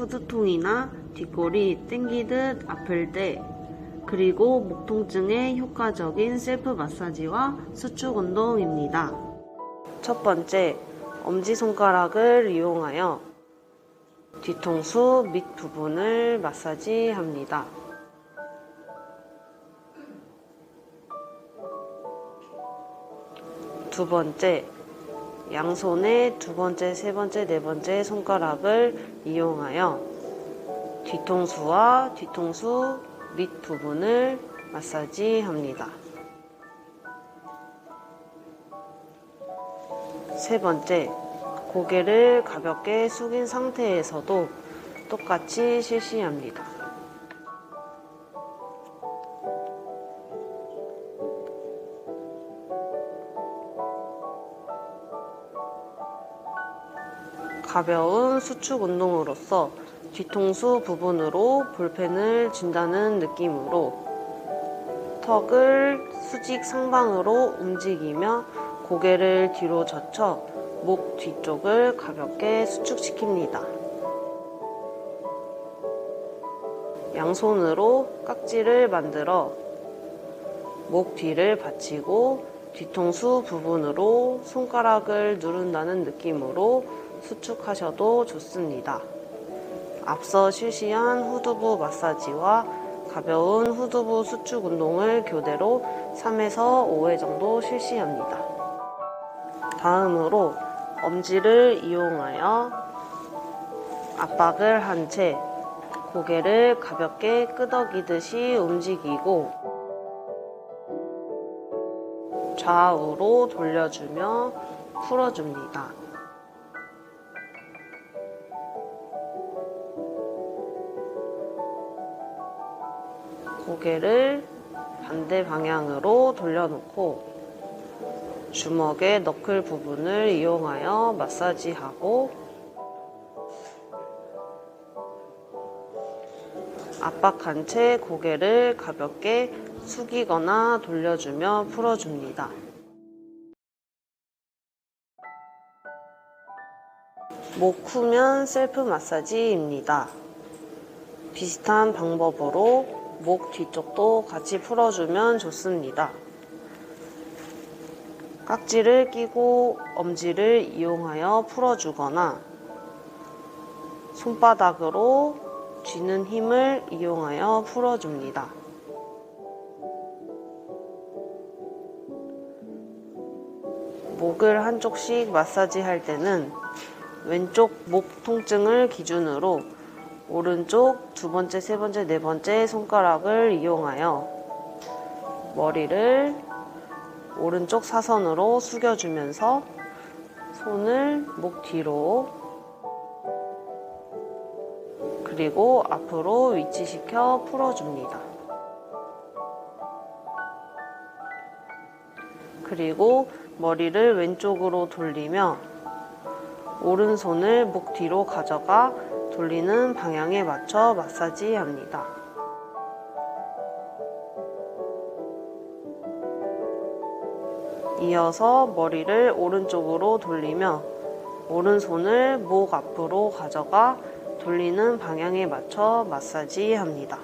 후두통이나 뒷골이 땡기듯 아플 때 그리고 목 통증에 효과적인 셀프 마사지와 수축 운동입니다. 첫 번째, 엄지손가락을 이용하여 뒤통수 밑 부분을 마사지합니다. 두 번째, 양손의 두 번째, 세 번째, 네 번째 손가락을 이용하여 뒤통수와 뒤통수 밑 부분을 마사지합니다. 세 번째, 고개를 가볍게 숙인 상태에서도 똑같이 실시합니다. 가벼운 수축 운동으로서 뒤통수 부분으로 볼펜을 쥔다는 느낌으로 턱을 수직 상방으로 움직이며 고개를 뒤로 젖혀 목 뒤쪽을 가볍게 수축시킵니다. 양손으로 깍지를 만들어 목 뒤를 받치고 뒤통수 부분으로 손가락을 누른다는 느낌으로 수축하셔도 좋습니다. 앞서 실시한 후두부 마사지와 가벼운 후두부 수축 운동을 교대로 3에서 5회 정도 실시합니다. 다음으로 엄지를 이용하여 압박을 한 채 고개를 가볍게 끄덕이듯이 움직이고 좌우로 돌려주며 풀어줍니다. 고개를 반대 방향으로 돌려놓고 주먹의 너클 부분을 이용하여 마사지하고 압박한 채 고개를 가볍게 숙이거나 돌려주며 풀어줍니다. 목 후면 셀프 마사지입니다. 비슷한 방법으로 목 뒤쪽도 같이 풀어주면 좋습니다. 깍지를 끼고 엄지를 이용하여 풀어주거나 손바닥으로 쥐는 힘을 이용하여 풀어줍니다. 목을 한쪽씩 마사지 할 때는 왼쪽 목 통증을 기준으로 오른쪽 두 번째, 세 번째, 네 번째 손가락을 이용하여 머리를 오른쪽 사선으로 숙여주면서 손을 목 뒤로 그리고 앞으로 위치시켜 풀어줍니다. 그리고 머리를 왼쪽으로 돌리며 오른손을 목 뒤로 가져가 돌리는 방향에 맞춰 마사지 합니다. 이어서 머리를 오른쪽으로 돌리며 오른손을 목 앞으로 가져가 돌리는 방향에 맞춰 마사지 합니다.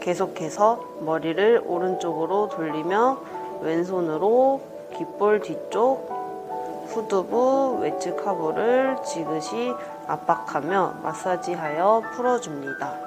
계속해서 머리를 오른쪽으로 돌리며 왼손으로 귓볼 뒤쪽 후두부 외측 하부를 지그시 압박하며 마사지하여 풀어줍니다.